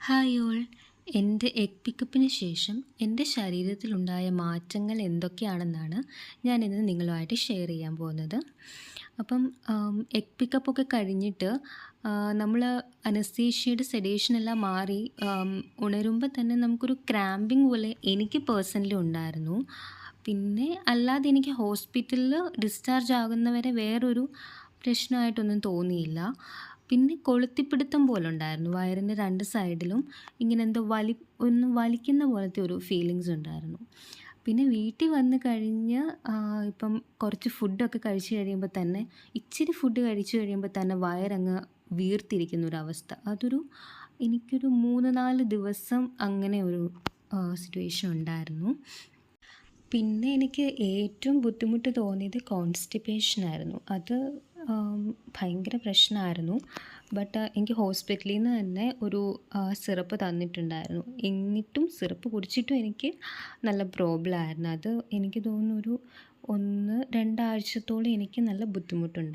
Hi all. എന്റെ egg പിക്കപ്പിന് ശേഷം എന്റെ ശരീരത്തിലുണ്ടായ മാറ്റങ്ങൾ എന്തൊക്കെയാണെന്നാണ് ഞാൻ ഇന്ന് നിങ്ങളുമായിട്ട് ഷെയർ ചെയ്യാൻ പോകുന്നത്. അപ്പം എഗ് പിക്കപ്പൊക്കെ കഴിഞ്ഞിട്ട് നമ്മൾ അനസ്തീഷ്യയുടെ സെഡേഷനെല്ലാം മാറി ഉണരുമ്പോൾ തന്നെ നമുക്കൊരു ക്രാമ്പിങ് പോലെ എനിക്ക് പേഴ്സണലി ഉണ്ടായിരുന്നു. പിന്നെ അല്ലാതെ എനിക്ക് ഹോസ്പിറ്റലിൽ ഡിസ്ചാർജ് ആകുന്നവരെ വേറൊരു പ്രശ്നമായിട്ടൊന്നും തോന്നിയില്ല. പിന്നെ കൊളുത്തിപ്പിടുത്തം പോലെ ഉണ്ടായിരുന്നു വയറിന്റെ രണ്ട് സൈഡിലും ഇങ്ങനെ എന്തോ വലി ഒന്ന് വലിക്കുന്ന പോലത്തെ ഒരു ഫീലിങ്സ് ഉണ്ടായിരുന്നു. പിന്നെ വീട്ടിൽ വന്ന് കഴിഞ്ഞ് ഇപ്പം കുറച്ച് ഫുഡൊക്കെ കഴിച്ചു കഴിയുമ്പോൾ തന്നെ ഇച്ചിരി ഫുഡ് കഴിച്ചു കഴിയുമ്പോൾ തന്നെ വയറങ്ങ് വീർത്തിരിക്കുന്ന ഒരു അവസ്ഥ. അതൊരു എനിക്കൊരു മൂന്ന് നാല് ദിവസം അങ്ങനെ ഒരു സിറ്റുവേഷൻ ഉണ്ടായിരുന്നു. പിന്നെ എനിക്ക് ഏറ്റവും ബുദ്ധിമുട്ട് തോന്നിയത് കോൺസ്റ്റിപ്പേഷൻ ആയിരുന്നു. അത് ഭയങ്കര പ്രശ്നമായിരുന്നു. ബട്ട് എനിക്ക് ഹോസ്പിറ്റലിൽ നിന്ന് തന്നെ ഒരു സിറപ്പ് തന്നിട്ടുണ്ടായിരുന്നു. എന്നിട്ടും സിറപ്പ് കുടിച്ചിട്ടും എനിക്ക് നല്ല പ്രോബ്ലം ആയിരുന്നു. അത് എനിക്ക് തോന്നുന്നു ഒരു ഒന്ന് രണ്ടാഴ്ചത്തോളം എനിക്ക് നല്ല ബുദ്ധിമുട്ടുണ്ട്.